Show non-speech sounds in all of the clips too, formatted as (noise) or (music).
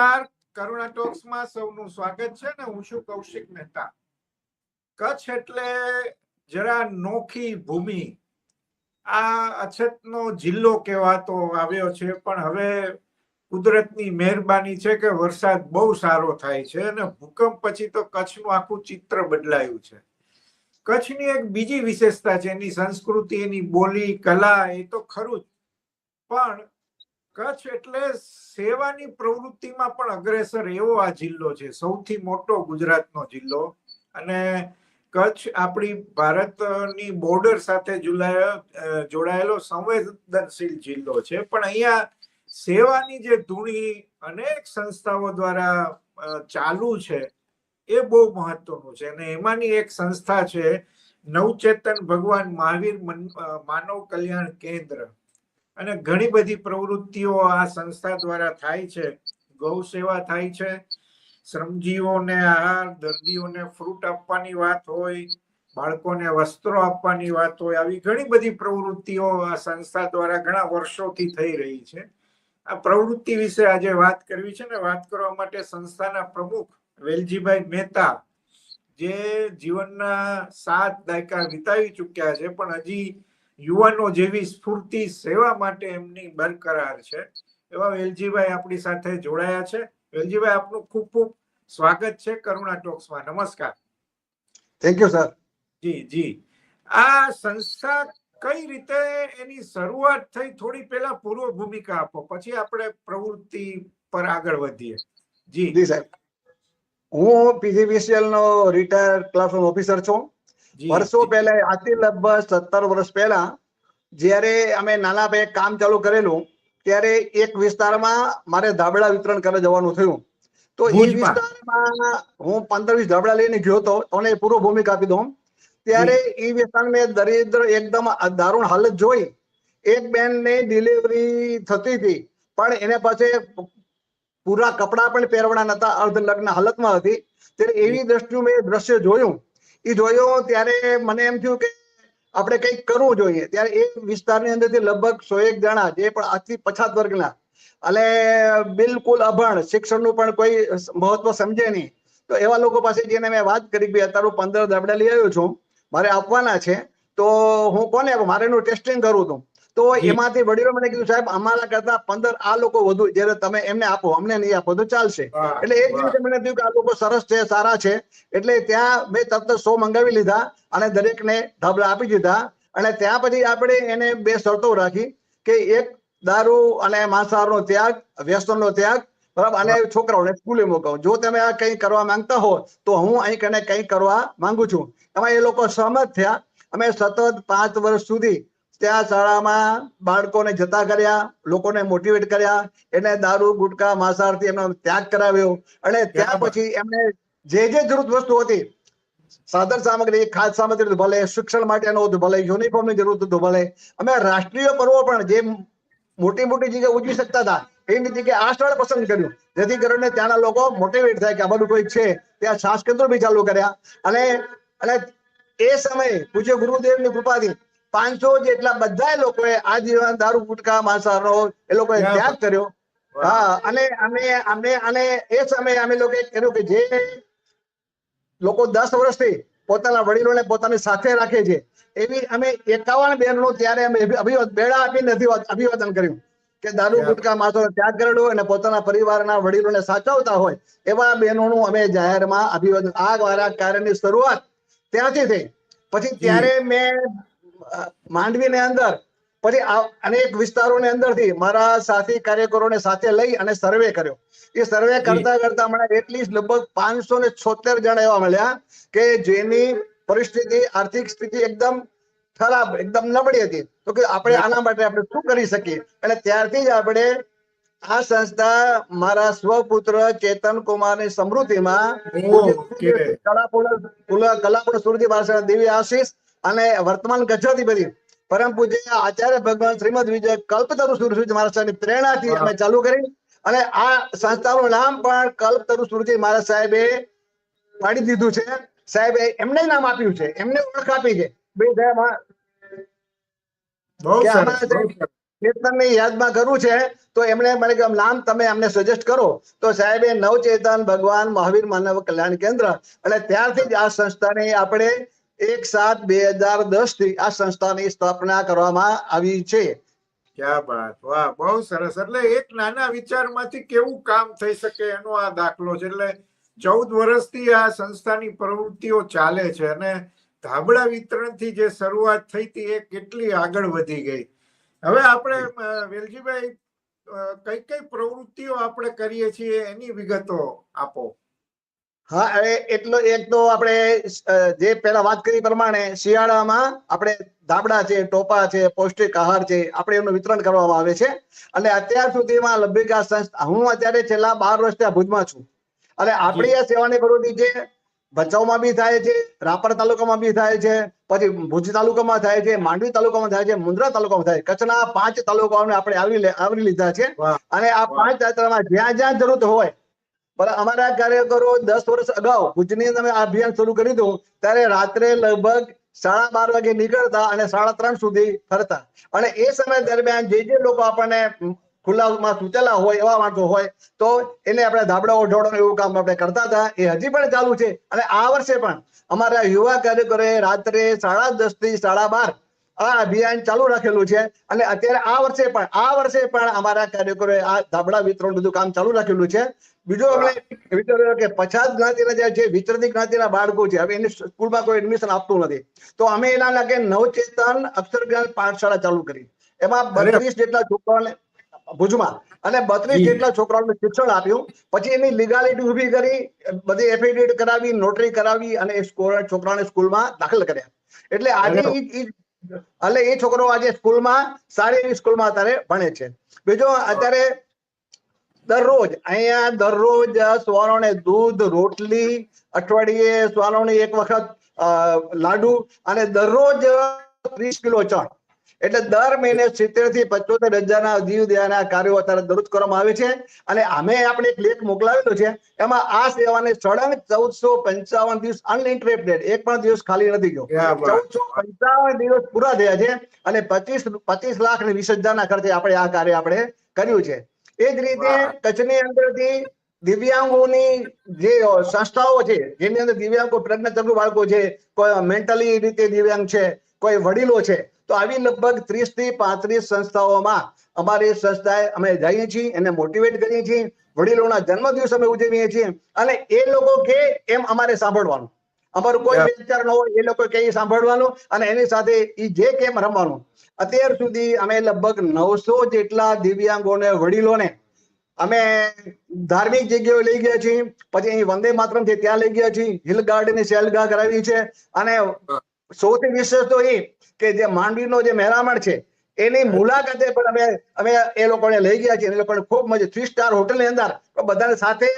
નમસ્કાર. કરુણા ટોક્સમાં સૌનું સ્વાગત છે ને હું છું કૌશિક મહેતા. કચ્છ એટલે જરા નોખી ભૂમિ. આ અછતનો જિલ્લો કહેવાતો આવ્યો છે, પણ હવે કુદરતની મહેરબાની છે કે વરસાદ બહુ સારો થાય છે અને ભૂકંપ પછી તો કચ્છનું આખું ચિત્ર બદલાયું છે. કચ્છની એક બીજી વિશેષતા છે, એની સંસ્કૃતિ, એની બોલી, કલા, એ તો ખરું જ. પણ કચ્છ એટલે સેવાની પ્રવૃત્તિમાં પણ અગ્રેસર એવો આ જિલ્લો છે. સૌથી મોટો ગુજરાતનો જિલ્લો. અને કચ્છ આપણી ભારતની બોર્ડર સાથે જોડાયેલો સંવેદનશીલ જિલ્લો છે. પણ અહીંયા સેવાની જે ધૂણી અનેક સંસ્થાઓ દ્વારા ચાલુ છે એ બહુ મહત્વનું છે. અને એમાંની એક સંસ્થા છે નવચેતન ભગવાન મહાવીર માનવ કલ્યાણ કેન્દ્ર. અને ઘણી બધી પ્રવૃત્તિઓ આ સંસ્થા દ્વારા થાય છે. ગૌ સેવા થાય છે. શ્રમજીવીઓને આહાર, દર્દીઓને ફ્રૂટ આપવાની વાત હોય, બાળકોને વસ્ત્રો આપવાની વાત હોય, આવી ઘણી બધી પ્રવૃત્તિઓ આ સંસ્થા દ્વારા ઘણા વર્ષોથી થઈ રહી છે. આ પ્રવૃત્તિ વિશે આજે વાત કરવી છે ને, વાત કરવા માટે સંસ્થાના પ્રમુખ વેલજીભાઈ મહેતા જે જીવનના સાત દાયકા વિતાવી ચૂક્યા છે, પણ હજી યુવાનો જેવી સ્ફૂર્તિ સેવા માટે એમની બરકરાર છે. એવા વેલજીભાઈ આપણી સાથે જોડાયા છે. વેલજીભાઈ આપનું ખૂબ ખૂબ સ્વાગત છે કરુણા ટોક્સમાં. નમસ્કાર. થેન્ક યુ સર જી જી. આ સંસ્થા કઈ રીતે એની શરૂઆત થઈ? થોડી પહેલા પૂર્વ ભૂમિકા આપો પછી આપણે પ્રવૃત્તિ પર આગળ વધીએ. જી. જી સાહેબ. હું પીજીવીસીએલ નો રિટાયર્ડ ક્લાસરૂમ ઓફિસર છું. વર્ષો પહેલા આજથી લગભગ સત્તર વર્ષ પહેલા જ્યારે અમે નાના ભાઈ કામ ચાલુ કરેલું ત્યારે એક વિસ્તારમાં મારે ધાબળા વિતરણ કરવા જવાનું થયું. તો એ વિસ્તારમાં હું પંદર વીસ ધાબળા લઈને ગયો હતો અને પૂરો ભૂમિકા આપી દઉં. ત્યારે એ વિસ્તારમાં દરિદ્ર એકદમ દારૂણ હાલત જોઈ. એક બેન ને ડિલિવરી થતી હતી પણ એને પાસે પૂરા કપડા પણ પહેરવાના નતા અર્ધ લગ્ન હાલતમાં હતી. ત્યારે એવી દ્રષ્ટિએ મેં દ્રશ્ય જોયું. એ જોયો ત્યારે મને એમ થયું કે આપણે કંઈક કરવું જોઈએ. ત્યારે એ વિસ્તારની અંદરથી લગભગ સો એક જણા, જે પણ આજથી પછાત વર્ગના, અને બિલકુલ અભણ, શિક્ષણનું પણ કોઈ મહત્વ સમજે નહીં. તો એવા લોકો પાસે જઈને મેં વાત કરી કે અત્યારે હું પંદર દાબડા લઈ આવ્યો છું. મારે આપવાના છે. તો હું કોને મારે એનું ટેસ્ટિંગ કરું હતું. તો જી. એમાંથી વડીલો મને કીધું સાહેબ અમારા કરતા પંદર આ લોકો વધુ જયારે તમે એમને આપો અમને નહીં આપો તો ચાલશે. એટલે એ. દિવસે મને થયું કે આ લોકો સરસ છે સારા છે. એટલે ત્યાં મેં તરત સો મંગાવી લીધા અને દરેકને ધાબળા આપી દીધા. અને ત્યાં પછી આપણે એને બે શરતો રાખી કે એક દારૂ અને માંસાહારનો ત્યાગ વ્યસનનો ત્યાગ બરાબર? અને છોકરાઓને સ્કૂલે મોકલો જો તમે આ કંઈ કરવા માંગતા હો તો હું અહીં કને કંઈ કરવા માંગુ છું. એમાં એ લોકો સહમત થયા. અમે સતત પાંચ વર્ષ સુધી ત્યાં શાળામાં બાળકોને જતા કર્યા લોકોને મોટિવેટ કર્યા એને દારૂ ગુટકા માંસાહારથી એમનો ત્યાગ કરાવ્યો. અને ત્યાં પછી એમને જે જે જરૂર વસ્તુ હતી સાધન સામગ્રી ખાદ્ય સામગ્રી ભલે શિક્ષણ માટેનો ભલે યુનિફોર્મની જરૂર હતું ભલે. અમે રાષ્ટ્રીય પર્વો પણ જે મોટી મોટી જગ્યાએ ઉજવી શકતા હતા એની જગ્યાએ આ સ્થળ પસંદ કર્યું. જેથી કરીને ત્યાંના લોકો મોટિવેટ થાય કે આ બધું કોઈ છે. ત્યાં શ્વાસ કેન્દ્રો બી ચાલુ કર્યા. અને અને એ સમયે પૂજ્ય ગુરુદેવની કૃપાથી પાંચસો જેટલા બધા લોકોએ આ જીવન દારૂ ગુટકા માંસાહારનો એ લોકોએ ત્યાગ કર્યો. હા અને અમે અમે અને એ સમયે અમે લોકોએ કર્યું કે જે લોકો દસ વર્ષથી પોતાના વડીલોને પોતાની સાથે રાખે છે એવી અમે એકાવન બહેનનું ત્યારે અમે અભિવાદ બેડા આપીને અભિવાદ- અભિવાદન કર્યું કે દારૂ. ગુટકા માથો ત્યાગ કરેલો અને પોતાના પરિવારના વડીલોને સાચવતા હોય એવા બહેનોનું અમે જાહેરમાં અભિવાદન આ વારા કાર્યની શરૂઆત ત્યાંથી થઈ. પછી ત્યારે મેં માંડવીની અંદર. પછી અનેક વિસ્તારોની અંદરથી મારા સાથી કાર્યકરોને સાથે લઈ અને સર્વે કર્યો. એ સર્વે કરતા કરતા મને એટલીસ્ટ લગભગ પાંચસો ને છોતેર જણા એવા મળ્યા કે જેની પરિસ્થિતિ આર્થિક સ્થિતિ એકદમ ખરાબ એકદમ નબળી હતી. તો કે આપણે આના માટે આપણે શું કરી શકીએ? અને ત્યારથી જ આપણે આ સંસ્થા મારા સ્વપુત્ર ચેતન કુમારની સમૃદ્ધિમાં કલાપુર કલાપુર સુરજી ભાષા દેવી આશીષ અને વર્તમાન ગજ્જતી બધી. પરમ પૂજ્ય આચાર્ય ભગવાન શ્રીમદ વિજય કલ્પતરુ સુરસુજી મહારાજ સાહેબની પ્રેરણાથી અમે ચાલુ કરી અને આ સંસ્થાનું નામ પણ કલ્પતરુ સુરજી મહારાજ સાહેબે પાડી દીધું છે. સાહેબે એમને નામ આપ્યું છે. એમને ઓળખ આપી છે. સાહેબ. ચેતનની યાદમાં કરવું છે તો એમણે મને કે નામ તમે અમને સજેસ્ટ કરો. તો સાહેબે નવચેતન ભગવાન મહાવીર માનવ કલ્યાણ કેન્દ્ર અને ત્યારથી જ આ સંસ્થાને આપણે એક સાત બે હજાર દસથી આ સંસ્થાની સ્થાપના કરવામાં આવી છે. ક્યાં વાત વાહ, બહુ સરસ. એટલે એક નાના વિચારમાંથી કેવું કામ થઈ શકે એનો આ દાખલો છે. એટલે ચૌદ વર્ષથી આ સંસ્થાની પ્રવૃત્તિઓ ચાલે છે અને ધાબળા વિતરણથી જે શરૂઆત થઈ હતી એ કેટલી આગળ વધી ગઈ. હવે આપણે વેલજીભાઈ કઈ કઈ પ્રવૃત્તિઓ આપણે કરીએ છીએ એની વિગતો આપો. હા એટલો એક તો આપણે જે પેલા વાત કરી પ્રમાણે શિયાળામાં આપણે ધાબડા છે ટોપા છે પૌષ્ટિક આહાર છે આપણે એનું વિતરણ કરવામાં આવે છે. અને અત્યાર સુધીમાં લગભગ સંસ્થા હું અત્યારે છેલ્લા બાર વર્ષથી આ ભુજમાં છું. અને આપણી આ સેવાની પ્રવૃત્તિ છે ભચાઉમાં બી થાય છે રાપર તાલુકામાં બી થાય છે પછી ભુજ તાલુકામાં થાય છે માંડવી તાલુકામાં થાય છે મુન્દ્રા તાલુકામાં થાય છે. કચ્છના પાંચ તાલુકાઓને આપણે આવરી આવરી લીધા છે. અને આ પાંચ યાત્રામાં જ્યાં જ્યાં જરૂરત હોય પણ અમારા કાર્યકરો દસ વર્ષ અગાઉ ભુજની અમે અભિયાન શરૂ કરી હતું ત્યારે રાત્રે લગભગ સાડા બાર વાગે નીકળતા અને સાડા ત્રણ સુધી ફરતા. અને એ સમય દરમિયાન જે જે લોકો આપણને ખુલ્લામાં સૂચેલા હોય એવા માણસો હોય, તો એને આપણે ધાબળા ઓઢાડવાનું એવું કામ આપણે કરતા હતા. એ હજી પણ ચાલુ છે. અને આ વર્ષે પણ અમારા યુવા કાર્યકરોએ રાત્રે સાડા દસથી સાડા બાર આ અભિયાન ચાલુ રાખેલું છે. અને અત્યારે આ વર્ષે પણ, આ વર્ષે પણ અમારા કાર્યકરોએ આ ધાબળા વિતરણ બધું કામ ચાલુ રાખેલું છે. બીજું અમે વિચાર્યું કે પછાત જ્ઞાતિના જે છે વિચરતી જ્ઞાતિના બાળકો છે હવે એની સ્કૂલમાં કોઈ એડમિશન આપતું નથી. તો અમે એના લાગે નવચેતન અક્ષર જ્ઞાન પાઠશાળા ચાલુ કરી. એમાં બત્રીસ જેટલા છોકરાઓને ભુજમાં. અને બત્રીસ જેટલા છોકરાઓને શિક્ષણ આપ્યું. પછી એની લીગાલિટી ઊભી કરી બધી એફિડેવિટ કરાવી નોટરી કરાવી અને એ છોકરાઓને સ્કૂલમાં દાખલ કર્યા. એટલે આજે એટલે એ છોકરો આજે સ્કૂલમાં સારી એવી સ્કૂલમાં અત્યારે ભણે છે. બીજો અત્યારે દરરોજ અહીંયા દરરોજ શ્વાનોને દૂધ રોટલી અઠવાડિયે શ્વાનોને એક વખત લાડુ અને દરરોજ ત્રીસ કિલો ચણ. એટલે દર મહિને સિત્તેરથી પંચોતેર હજારના જીવ દયાના કાર્યો અત્યારે દરરોજ કરવામાં આવે છે. અને અમે આપણે એક લેખ મોકલાવેલો છે. એમાં આ સેવાને સળંગ ચૌદસો પંચાવન દિવસ અનઇન્ટરેપ્ટેડ એક પણ દિવસ ખાલી નથી ગયો. ચૌદસો પંચાવન દિવસ પૂરા થયા છે અને પચીસ પચીસ લાખ ને વીસ હજારના ખર્ચે આપણે આ કાર્ય આપણે કર્યું છે. એ જ રીતે. કચ્છની અંદરથી દિવ્યાંગોની જે સંસ્થાઓ છે જેની અંદર દિવ્યાંગો પ્રજ્ઞાચક્ષુ બાળકો છે કોઈ મેન્ટલી રીતે દિવ્યાંગ છે કોઈ વડીલો છે તો આવી લગભગ ત્રીસથી પાંત્રીસ સંસ્થાઓમાં અમારી સંસ્થાએ અમે જઈએ છીએ એને મોટિવેટ કરીએ છીએ વડીલોના જન્મદિવસ અમે ઉજવીએ છીએ અને એ લોકો કે એમ અમારે સાંભળવાનું. અમારું કોઈ વિચાર ન હોય એ લોકો કે સાંભળવાનું અને એની સાથે એ જે કેમ રમવાનું. અત્યાર સુધી અમે લગભગ નવસો જેટલા દિવ્યાંગોને વડીલોને અમે ધાર્મિક જગ્યાઓ લઈ ગયા છીએ. પછી અહીં વંદે માતરમ છે ત્યાં લઈ ગયા છીએ. હિલ ગાર્ડન શેલગા કરાવી છે. અને સૌથી વિશેષ તો એ કે જે માંડવીનો જે મહેરામણ છે એની મુલાકાતે પણ અમે અમે એ લોકોને લઈ ગયા છીએ. એ લોકોને ખૂબ મજા થ્રી સ્ટાર હોટલની અંદર બધાને સાથે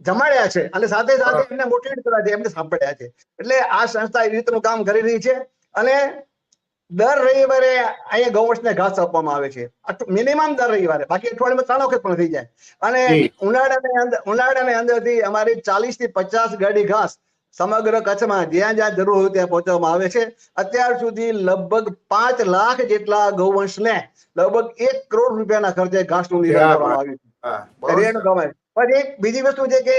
જમાડ્યા છે. અને સાથે સાથે એમને મોટિવેટ કર્યા છે. એમને સાંભળ્યા છે. એટલે આ સંસ્થા એ રીતનું કામ કરી રહી છે. અને દર રવિવારે અહીંયા ગૌવંશને ઘાસ આપવામાં આવે છે. મિનિમમ દર રવિવારે. બાકી અઠવાડિયામાં ત્રણ વખત પણ થઈ જાય. અને ઉનાળાની અંદર ઉનાળાની અંદરથી અમારી ચાલીસથી પચાસ ગાડી ઘાસ સમગ્ર કચ્છમાં જ્યાં જ્યાં જરૂર હોય ત્યાં પહોંચવામાં આવે છે. અત્યાર સુધી લગભગ પાંચ લાખ જેટલા ગૌવંશને લગભગ એક કરોડ રૂપિયાના ખર્ચે ઘાસનું નિર્માણ કરવામાં આવ્યું છે. પણ એક બીજી વસ્તુ છે કે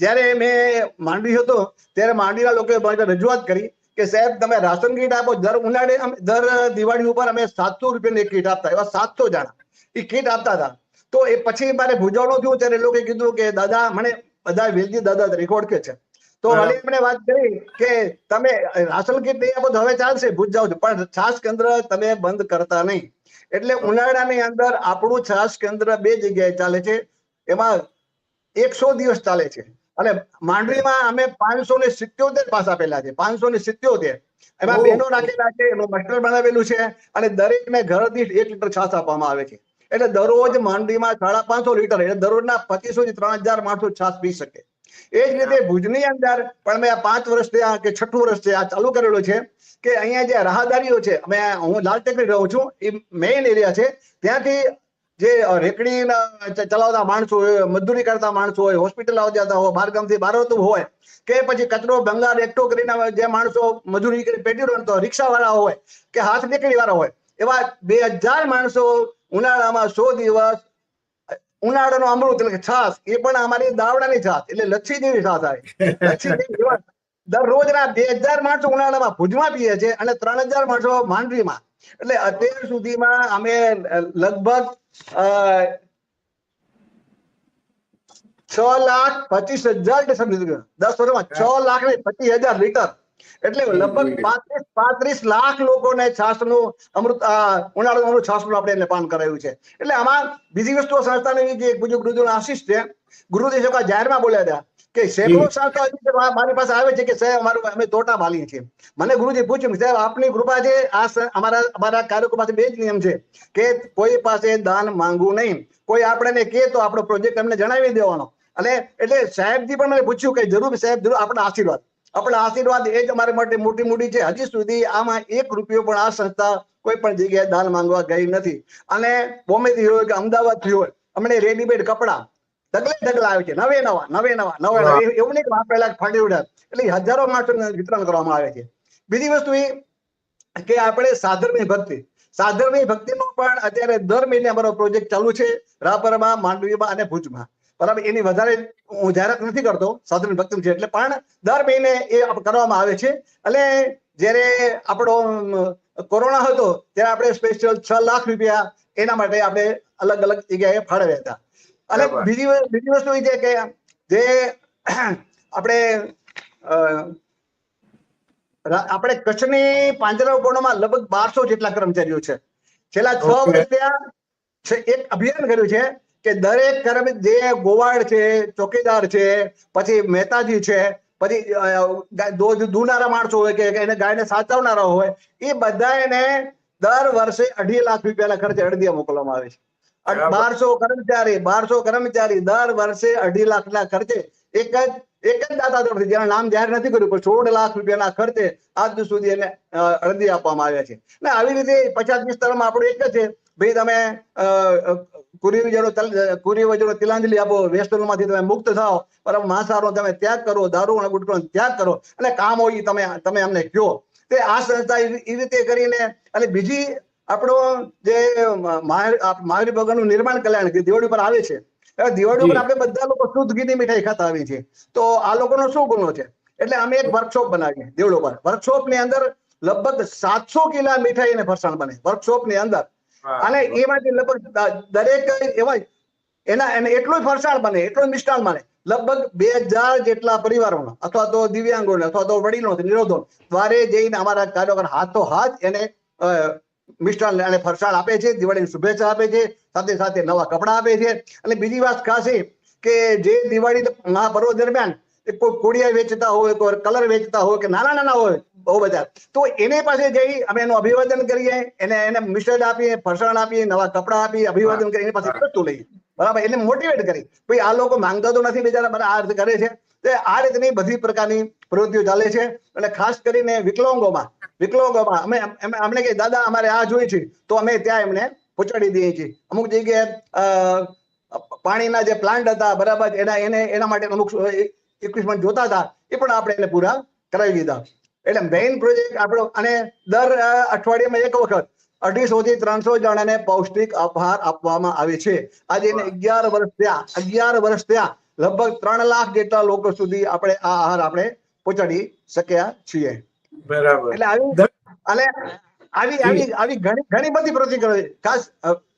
જ્યારે મેં માંડવી હતો ત્યારે માંડવીના લોકોએ રજૂઆત કરી કે સાહેબ તમે રાશન કીટ આપો દર ઉનાળે અમે- દર દિવાળી ઉપર અમે સાતસો રૂપિયાની એક કીટ આપતા એવા સાતસો જણા. એ કીટ આપતા હતા. તો એ પછી મારે ભૂજાવાનું થયું ત્યારે એ લોકોએ કીધું કે દાદા મને બધા વેલજી દાદા તરીકે ઓળખે છે. તો હવે એમણે વાત કરી કે તમે રાશન કીટ નહીં આપો તો હવે ચાલશે ભૂજ જાવ છો. પણ છાસ કેન્દ્ર તમે બંધ કરતા નહીં. એટલે ઉનાળાની અંદર આપણું છાસ કેન્દ્ર બે જગ્યાએ ચાલે છે. એમાં એકસો દિવસ ચાલે છે. અને માંડવીમાં અમે પાંચસો ને સિત્યોતેર પાસ આપેલા છે પાંચસો ને સિત્યોતેર. એમાં બહેનો રાખેલા છે એનું માસ્ટર બનાવેલું છે અને દરેકને ઘર દીઠ એક લીટર છાસ આપવામાં આવે છે. એટલે દરરોજ માંડવીમાં સાડા પાંચસો લીટર એટલે દરરોજના પચીસો થી ત્રણ હજાર માણસો છાસ પી શકે. એ જ રીતે ભુજની અંદર પણ મેં આ પાંચ વર્ષથી આ કે છઠ્ઠું વર્ષ છે આ ચાલુ કરેલું છે કે અહીંયા જે રાહદારીઓ છે અમે હું લાલ ટેકરી રહું છું એ મેઇન એરિયા છે ત્યાંથી જે રેકડી ચલાવતા માણસો હોય મજદૂરી કરતા માણસો હોય, હોસ્પિટલ આવતા હોય બાર ગામથી બારોતું હોય, કે પછી કચરો ભંગાર એકઠો કરીને જે માણસો મજૂરી કરી પેટી રણતો રિક્ષા વાળા હોય, કે હાથ નીકળી વાળા હોય, એવા બે હજાર માણસો ઉનાળામાં સો દિવસ, ઉનાળાનો અમૃત એટલે છાસ એ પણ અમારી દાવડાની છાસ એટલે લચ્છી જેવી છાસ આવે લચ્છી જેવી. દરરોજના બે હજાર માણસો ઉનાળામાં ભુજમાં પીએ છે અને ત્રણ હજાર માણસો માંડવીમાં એટલે અત્યાર સુધીમાં અમે લગભગ છ લાખ પચીસ હજાર. દસ વર્ષમાં છ લાખ ને પચીસ હજાર લીટર. એટલે લગભગ પાંત્રીસ પાંત્રીસ લાખ લોકોને છાસનું અમૃત ઉનાળુ અમૃત છાસનું આપણે એને પાન કરાયું છે. એટલે આમાં બીજી વસ્તુ સંસ્થાની જે બીજું ગુરુજીનો આશીષ છે. ગુરુજી શું જાહેરમાં બોલ્યા હતા કે સેંકડો હજી મારી પાસે આવે છે કે સાહેબ અમારું અમે તોટા માલીએ છીએ. મને ગુરુજી પૂછ્યું સાહેબ આપની કૃપા છે આ અમારા અમારા કાર્યક્રમ પાસે બે જ નિયમ છે કે કોઈ પાસે દાન માંગવું નહીં. કોઈ આપણને કે તો આપણો પ્રોજેક્ટ એમને જણાવી દેવાનો. અને એટલે સાહેબજી પણ મને પૂછ્યું કે જરૂર સાહેબ જરૂર આપણા આશીર્વાદ. આપણા આશીર્વાદ એ જ અમારે માટે મોટી મોટી છે. હજી સુધી આમાં એક રૂપિયો પણ આ સંસ્થા કોઈ પણ જગ્યાએ દાન માંગવા ગઈ નથી. અને બોમ્બેથી હોય કે અમદાવાદથી હોય અમને રેડીમેડ કપડા ઢગલે ઢગલા આવે છે. નવે નવા નવે નવા નવે નવા. એવું નહીં કે પહેલા ફાટી ઉડ્યા એટલે હજારો માણસોને વિતરણ કરવામાં આવે છે. બીજી વસ્તુ એ કે આપણે સાધર્મી ભક્તિ. સાધર્મી ભક્તિનો પણ અત્યારે દર મહિને અમારો પ્રોજેક્ટ ચાલુ છે રાપરમાં માંડવીમાં અને ભુજમાં. બરાબર એની વધારે હું જાહેરાત નથી કરતો સાધર્મી ભક્તિ છે એટલે પણ દર મહિને એ કરવામાં આવે છે. એટલે જ્યારે આપણો કોરોના હતો ત્યારે આપણે સ્પેશિયલ છ લાખ રૂપિયા એના માટે આપણે અલગ અલગ જગ્યાએ ફાળવ્યા હતા. અને બીજી બીજી વસ્તુ એ છે કે જે (clears throat) આપણે આપણે કચ્છની પાંજરાપોળમાં લગભગ બારસો જેટલા કર્મચારીઓ છે. છેલ્લા છ વર્ષ એક અભિયાન કર્યું છે કે દરેક કર્મ જે ગોવાળ છે ચોકીદાર છે પછી મહેતાજી છે પછી દૂધ દૂનારા માણસો હોય કે એને ગાયને સાચવનારા હોય એ બધા એને દર વર્ષે અઢી લાખ રૂપિયાના ખર્ચે અડદિયા મોકલવામાં આવે છે. બારસો કર્મચારી બારસો કર્મચારી દર વર્ષે અઢી લાખના ખર્ચે. એક જ એક જ દાતા તરફથી જેના નામ જાહેર નથી કર્યું પણ સોળ લાખ રૂપિયાના ખર્ચે આજ સુધી એને અરજી આપવામાં આવ્યા છે. ને આવી રીતે પછાત વિસ્તારમાં આપણું એક જ છે. ભાઈ તમે અ, અ, કુરી વજેરો કુરી વજેરો તિલાંજલિ આપો વેસ્ટર્નમાંથી તમે મુક્ત થાઓ બરાબર માંસાહારનો તમે ત્યાગ કરો દારૂ અને ગુટખાનો ત્યાગ કરો અને કામ હોય તમે તમે અમને કહો. તે આ સંસ્થા એ રીતે કરીને અને બીજી આપણો જે મહાવીર ભગવાનનું નિર્માણ કલ્યાણ દિવાળી પર આવે છે. દિવાળી ઉપર આપણે બધા લોકો શુદ્ધ ઘીની મીઠાઈ ખાતા આવી છે તો આ લોકોનો શું ગુનો છે? એટલે અમે એક વર્કશોપ બનાવીએ દેવળો પર વર્કશોપની અંદર લગભગ સાતસો કિલા મીઠાઈ અને ફરસાણ બને. વર્કશોપની અંદર. અને એમાંથી લગભગ દરેક એવા એના એને એટલું ફરસાણ બને એટલું મિષ્ટાન બને. લગભગ બે હજાર જેટલા પરિવારોના અથવા તો દિવ્યાંગોને અથવા તો વડીલો નિરોધો દ્વારે જઈને અમારા કાર્યકર હાથો હાથ એને મિષ્ટાન અને ફરસાણ આપે છે, દિવાળીની શુભેચ્છા આપે છે, સાથે સાથે નવા કપડાં આપે છે. અને બીજી વાત ખાસ કે જે દિવાળી મહાપર્વ દરમિયાન કોઈ કોડિયા વેચતા હોય કોઈ કલર વેચતા હોય કે નાના નાના હોય બહુ બધા. તો એને પાસે જઈ અમે એનું અભિવાદન કરીએ એને એને મિશ્રણ આપીએ ફરસાણ આપીએ નવા કપડાં આપીએ અભિવાદન કરી એની પાસે વસ્તુ લઈએ. બરાબર? એને મોટિવેટ કરી. ભાઈ આ લોકો માંગતા તો નથી બિચારા બધા આ કરે છે. તે આ રીતની બધી પ્રકારની પ્રવૃત્તિઓ ચાલે છે. અને ખાસ કરીને વિકલાંગોમાં વિકલાંગોમાં અમે એમ અમને કે દાદા અમારે આ જોઈએ છે. તો અમે ત્યાં એમને પહોંચાડી દઈએ છીએ. અમુક જગ્યાએ પાણીના જે પ્લાન્ટ હતા બરાબર એના એને એના માટે અમુક ઇક્વિપમેન્ટ જોતા હતા. એ પણ આપણે એને પૂરા કરાવી દીધા. એટલે મેઇન પ્રોજેક્ટ આપણો અને દર અઠવાડિયામાં એક વખત અઢીસો થી ત્રણસો જણાને પૌષ્ટિક આહાર આપવામાં આવે છે. આજે એને અગિયાર વર્ષ થયા. અગિયાર વર્ષ થયા. લગભગ ત્રણ લાખ જેટલા લોકો સુધી આપણે આ આહાર આપણે પહોંચાડી શક્યા છીએ. બરાબર. એટલે આવી અને આવી આવી આવી ઘણી ઘણી બધી પ્રતિક્રિયા છે. ખાસ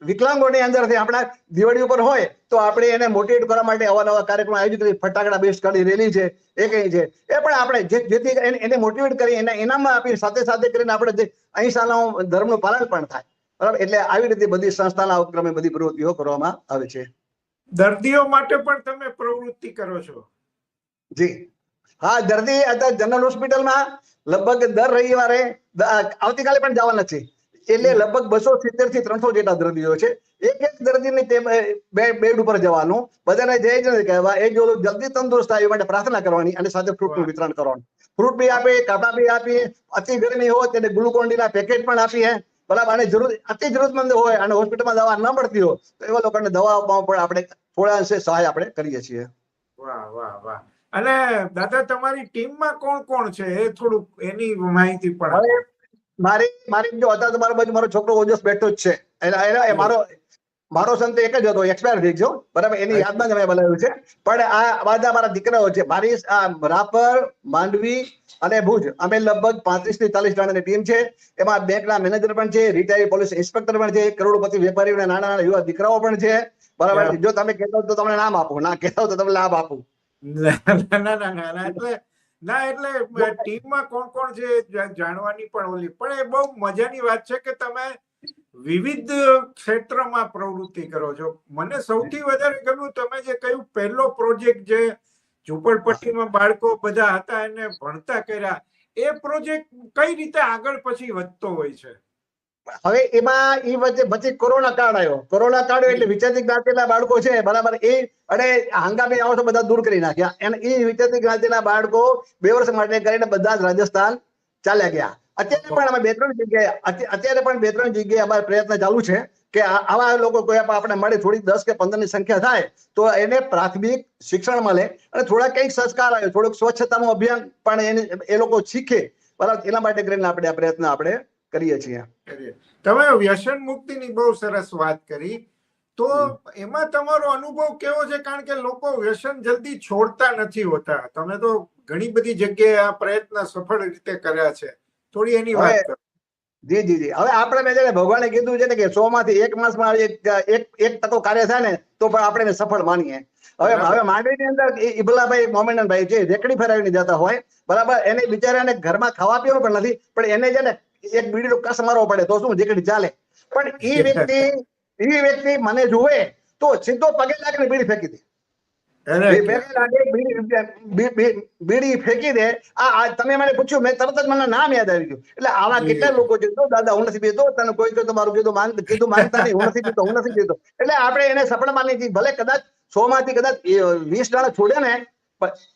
વિકલાંગોની અંદરથી આપણા દિવાળી ઉપર હોય તો આપણે એને મોટિવેટ કરવા માટે અવાનવા કાર્યક્રમ આયોજિત કરી ફટાકડા બેસ્ટ કરી રેલી છે એ કઈ છે. એ પણ આપણે જે- જેથી એને- એને મોટિવેટ કરી એને ઇનામમાં આપી સાથે સાથે કરીને આપણે જે અહિંસાનો ધર્મનું પાલન પણ થાય. બરાબર? એટલે આવી રીતે બધી સંસ્થાના ઉપક્રમે બધી પ્રવૃત્તિઓ કરવામાં આવે છે. દર્દીઓ માટે પણ તમે પ્રવૃત્તિ કરો છો. જી. હા દર્દી અત્યારે જનરલ હોસ્પિટલમાં લગભગ દર રવિવારે આવતીકાલે પણ જવાના છે. એટલે લગભગ બસો સિત્તેરથી ત્રણસો જેટલા દર્દીઓ છે. એક એક દર્દીની બેડ ઉપર જવાનું. બધાને જય જય કહેવા. એ જો જલ્દી તંદુરસ્ત થાય એ માટે પ્રાર્થના કરવાની અને સાથે ફ્રૂટનું વિતરણ કરવાનું. ફ્રૂટ બી આપે કાપા બી આપીએ. અતિ ગરમી હોય તેને ગ્લુકોન્ડીના પેકેટ પણ આપીએ. બરાબર અને જરૂર અતિ જરૂરતમંદ હોય અને હોસ્પિટલમાં દવા ન મળતી હોય તો એવા લોકોને દવા આપવામાં પણ આપણે થોડા અંશે સહાય આપણે કરીએ છીએ. વાહ વાહ વાહ. અને દાદા તમારી ટીમમાં કોણ કોણ છે? એ થોડુંક એની માહિતી પણ મારી મારી જો અત્યારે તો મારો બાજુ મારો છોકરો ઓજસ બેઠો જ છે. એટલે એ મારો મારો સંત એક જ હતો એક્સપાયર થઈ ગયો. બરાબર? એની યાદમાં જ અમે બનાવ્યું છે. પણ આ બધા મારા દીકરાઓ છે. મારી રાપર માંડવી અને ભુજ. અમે લગભગ પાંત્રીસથી ચાલીસ જણાની ટીમ છે. એમાં બેંકના મેનેજર પણ છે રિટાયર્ડ પોલીસ ઇન્સ્પેક્ટર પણ છે કરોડપતિ વેપારીઓ નાના નાના યુવા દીકરાઓ પણ છે. બરાબર? જો તમે કહેતા તો તમને નામ આપું. ના કહેતા હો તો તમને લાભ આપું. ના ના ના ના ના એટલે ના એટલે ટીમમાં કોણ કોણ છે જાણવાની પણ ઓલી પણ એ બહુ મજાની વાત છે કે તમે વિવિધ ક્ષેત્રમાં પ્રવૃત્તિ કરો છો. મને સૌથી વધારે ગમ્યું તમે જે કહ્યું પહેલો પ્રોજેક્ટ જે ઝૂંપડપટ્ટીમાં બાળકો બધા હતા એને ભણતા કર્યા એ પ્રોજેક્ટ કઈ રીતે આગળ પછી વધતો હોય છે? હવે એમાં એ વચ્ચે પછી કોરોના કાળ આવ્યો. કોરોના કાળ એટલે વિચેતી જ્ઞાતિના બાળકો છે, બરાબર, એ અને હંગામી આવો તો બધા દૂર કરી નાખ્યા. અને એ વિચેતી જ્ઞાતિના બાળકો બે વર્ષ માટે કરીને બધા જ રાજસ્થાન ચાલ્યા ગયા. અત્યારે પણ અમે બે ત્રણ જગ્યાએ અત્યારે પણ બે ત્રણ જગ્યાએ અમારે પ્રયત્ન ચાલુ છે કે આવા લોકો કોઈ આપણે મળે થોડી દસ કે પંદરની સંખ્યા થાય, તો એને પ્રાથમિક શિક્ષણ મળે અને થોડા કંઈક સંસ્કાર આવે, થોડુંક સ્વચ્છતાનું અભિયાન પણ એને એ લોકો શીખે. બરાબર, એના માટે કરીને આપણે આ પ્રયત્ન આપણે કરીએ છીએ. તમે વ્યસન મુક્તિની બહુ સરસ વાત કરી. તો એમાં તમારો અનુભવ કેવો છે? કારણ કે લોકો વ્યસન જલ્દી છોડતા નથી હોતા. તમે તો ઘણી બધી જગ્યાએ આ પ્રયત્ન સફળ રીતે કર્યા છે. થોડી એની વાત કરો. જી જી જી. હવે આપણે મેં ને ભગવાને કીધું છે ને કે સો માંથી એક માસમાં એક એક એક ટકો કાર્ય થાય ને તો પણ આપણે એને સફળ માનીએ. હવે. હવે માંડવીની અંદર ઇબલાભાઈ મોમેનભાઈ જે રેકડી ફેરવીને જતા હોય બરાબર એને બિચારાને ઘરમાં ખાવા પીવાનું પણ નથી પણ એને છે ને એક બીડીનો કસ મારવો પડે તો શું રેકડી ચાલે? પણ એ (laughs) વ્યક્તિ એ વ્યક્તિ મને જુએ તો સીધો પગે લાગીને બીડી ફેંકી દે. બીડી ફેંકી દે. આ તમે મને પૂછ્યું મેં તરત જ મને નામ યાદ આવી ગયું. એટલે આવા કેટલા લોકો છે? તો દાદા હું નથી પીતો તને કોઈ કહ્યું મારું કીધું માન કીધું માનતા નહીં હું નથી પીતો હું નથી પીતો એટલે આપણે એને સફળ માની ભલે કદાચ સો માંથી કદાચ વીસ જણા છોડે ને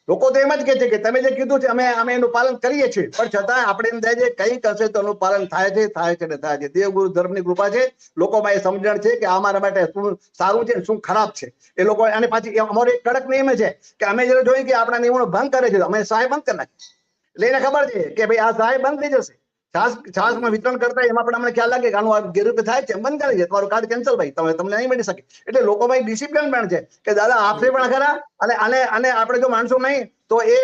લોકો તો એમ જ કે છે કે તમે જે કીધું છે, અમે અમે એનું પાલન કરીએ છીએ. પણ છતાં આપણે એમ થાય છે કઈ કશે તો એનું પાલન થાય છે થાય છે ને થાય છે. દેવગુરુ ધર્મની કૃપા છે. લોકોમાં એ સમજણ છે કે અમારા માટે શું સારું છે શું ખરાબ છે. એ લોકો અને પાછી અમારો એક કડક નિયમ છે કે અમે જ્યારે જોઈએ કે આપણા નિયમોનો ભંગ કરે છે અમે સહાય બંધ કરી નાખીએ. એટલે એને ખબર છે કે ભાઈ આ સહાય બંધ થઈ જશે. છાસ, છાસમાં વિતરણ કરતા એમાં પણ અમને ખ્યાલ લાગે કે આનું આ ગેરરૂપે થાય છે. બંધ કરી છે તમારું કાર્ડ કેન્સલ ભાઈ. તમે, તમને નહીં મળી શકે. એટલે લોકો ભાઈ ડિસિપ્લિન પણ છે કે દાદા આપશે પણ ખરા અને આને અને આપણે જો માનશું નહીં, તો એ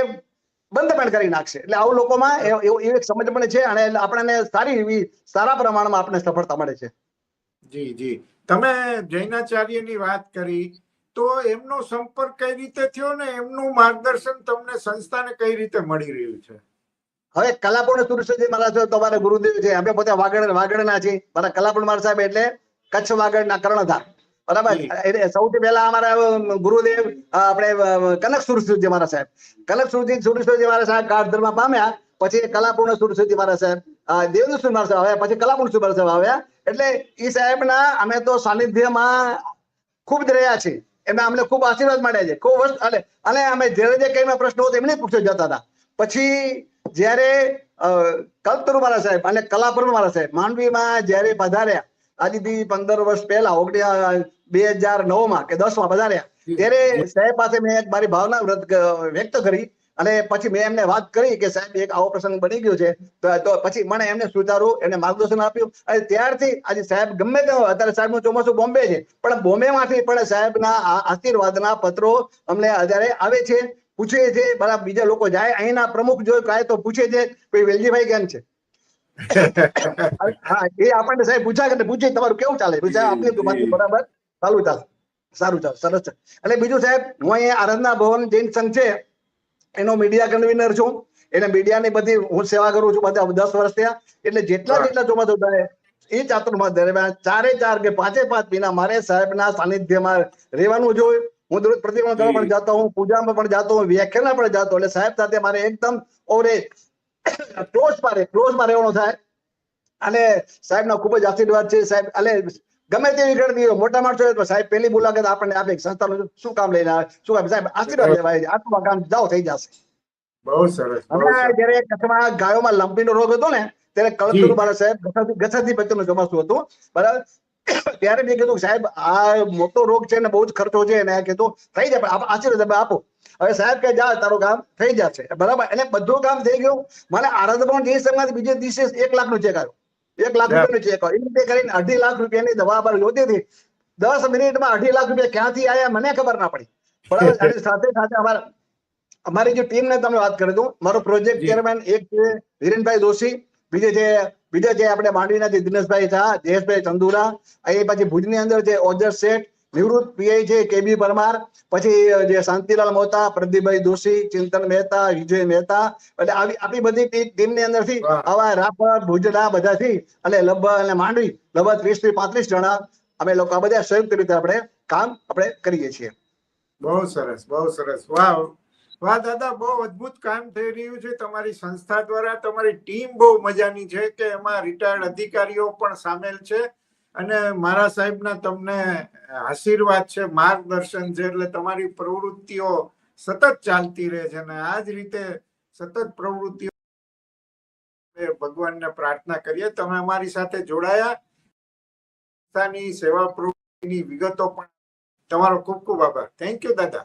બંધ પણ કરી નાખશે. એટલે આવું લોકોમાં એવું એક સમજ પણ છે અને આપણને સારી એવી સારા પ્રમાણમાં આપણને સફળતા મળે છે. જી જી. તમે જૈનાચાર્યની વાત કરી, તો એમનો સંપર્ક કઈ રીતે થયો ને એમનું માર્ગદર્શન તમને સંસ્થાને કઈ રીતે મળી રહ્યું છે? હવે કલાપૂર્ણ સુરેશજી મહારાજ તમારા ગુરુદેવ છે અમે પોતે વાગડ વાગડના છે મારા કલાપૂર્ણ મારા સાહેબ એટલે કચ્છ વાગડના કર્ણધાર. બરાબર? એટલે સૌથી પહેલા અમારા ગુરુદેવ આપણે કનક સુરસજી મારા સાહેબ. કનક સુરજી સુરેશજી મારા સાહેબ કાળ ધર્મ પામ્યા પછી કલાપૂર્ણ સુરસુજી મારા સાહેબ. અ, સુર મારા સાહેબ આવ્યા પછી કલાપૂર્ણ મારા સાહેબ આવ્યા. એટલે ઈ સાહેબના અમે તો સાનિધ્યમાં ખૂબ જ રહ્યા છીએ. એમના અમને ખૂબ આશીર્વાદ મળ્યા છે. ખૂબ વર્ષ અને અને અમે જ્યારે જે કઈ પ્રશ્નો હતો એમને પૂછવા જતા હતા. પછી જ્યારે અ, કલ્પતરુ મારા સાહેબ અને કલાપુર મારા સાહેબ માંડવીમાં જ્યારે પધાર્યા આજથી પંદર વર્ષ પહેલા ઓગણી બે હજાર નવમાં કે દસમાં પધાર્યા ત્યારે સાહેબ પાસે મેં એક મારી ભાવના વ્યક્ત કરી અને પછી મેં એમને વાત કરી કે સાહેબ એક આવો પ્રસંગ બની ગયો છે તો પછી મને એમને સુચારું એમને માર્ગદર્શન આપ્યું અને ત્યારથી આજે સાહેબ ગમે તે હોય, અત્યારે સાહેબનું ચોમાસું બોમ્બે છે પણ બોમ્બે માંથી પણ સાહેબના આશીર્વાદ આશીર્વાદના પત્રો અમને અત્યારે આવે છે. પૂછે છે બરાબર બીજા લોકો જાય અહીંના પ્રમુખ જો કાય તો પૂછે છે ભાઈ વેલજીભાઈ કેમ છે? હા એ આપણને સાહેબ પૂછ્યા કે પૂછે તમારું કેવું ચાલે? સાહેબ બરાબર ચાલુ ચાલે સારું ચાલે સરસ છે. અને બીજું સાહેબ હું અહીંયા આરાધના ભવન જૈન સંઘ છે એનો મીડિયા કન્વીનર છું એને મીડિયાની બધી હું સેવા કરું છું બધા દસ વર્ષ થયા એટલે જેટલા જેટલા ચોમાસું થાય એ ચાતુર્માસ દરમિયાન ચારે ચાર કે પાંચે પાંચ મહિના મારે સાહેબના સાનિધ્યમાં રહેવાનું જોઈએ હું દરરોજ પ્રતિક્રમણ કરવા પણ જાતો હું પૂજામાં પણ જાતો હું વ્યાખ્યાનમાં પણ જાતો એટલે સાહેબ સાથે મારે એકદમ ઓરે ક્લોઝમાં ક્લોઝમાં રહેવાનું થાય. અને સાહેબના ખૂબ જ આશીર્વાદ છે સાહેબ. એટલે ગમે તેવી ગણતી હોય, મોટા માણસો તો સાહેબ પહેલી મુલાકાત આપણને આપે સંસ્થાનું શું કામ લઈને આવે શું કામ. સાહેબ આશીર્વાદ લેવાય છે. આટલું કામ જાઓ થઈ જશે. બહુ સરસ હમણાં જયારે કચ્છમાં ગાયોમાં લંપીનો રોગ હતો ને ત્યારે કળપતરુ મારા સાહેબ ગસાથી ગસાથી બચ્ચોનું ચોમાસું હતું. બરાબર? ત્યારે મેં કીધું સાહેબ આ મોટો રોગ છે ને બહુ જ ખર્ચો છે અને કીધું થઈ જાય પણ આશીર્વાદ તમે આપો. હવે સાહેબ કે જા તારું કામ થઈ જશે. બરાબર? એટલે બધું કામ થઈ ગયું. મને આરાધ પણ જે સમયમાંથી બીજે દિવસે એક લાખનું ચેક આવ્યો. એક લાખ. રૂપિયાનો ચેક આવ્યો. એ રીતે કરીને અઢી લાખ રૂપિયાની દવા પર જોતી હતી. દસ મિનિટમાં અઢી લાખ રૂપિયા ક્યાંથી આવ્યા મને ખબર ના પડી. બરાબર? (laughs) અને સાથે સાથે અમારા અમારી જે ટીમ ને તમે વાત કરી દઉં. મારો પ્રોજેક્ટ ચેરમેન એક છે વિરેનભાઈ જોશી બીજે છે બીજા જે આપણે માંડવીના જે દિનેશભાઈ ઝા જયેશભાઈ ચંદુરા એ પછી ભુજની અંદર જે ઓજર શેઠ નિવૃત્ત પીઆઈ છે કેબી પરમાર પછી જે શાંતિલાલ મોતા પ્રદીપભાઈ દોશી ચિંતન મહેતા વિજય મહેતા એટલે આવી આપણી બધી ટીમની અંદરથી. આવા રાપર ભુજડા બધાથી અને લબ અને માંડવી લગભગ ત્રીસથી પાંત્રીસ જણા અમે લોકો આ બધા સંયુક્ત રીતે આપણે કામ આપણે કરીએ છીએ. બહુ સરસ બહુ સરસ. વાહ. વાહ દાદા, બહુ અદ્ભુત કામ થઈ રહ્યું છે તમારી સંસ્થા દ્વારા. તમારી ટીમ બહુ મજાની છે કે એમાં રિટાયર્ડ અધિકારીઓ પણ સામેલ છે. અને મારા સાહેબના તમને આશીર્વાદ છે, માર્ગદર્શન છે, એટલે તમારી પ્રવૃત્તિઓ સતત ચાલતી રહે છે અને આ જ રીતે સતત પ્રવૃત્તિઓ ભગવાનને પ્રાર્થના કરીએ. તમે અમારી સાથે જોડાયા. સેવા પ્રવૃત્તિની વિગતો પણ તમારો ખૂબ ખૂબ આભાર. થેન્ક યુ દાદા.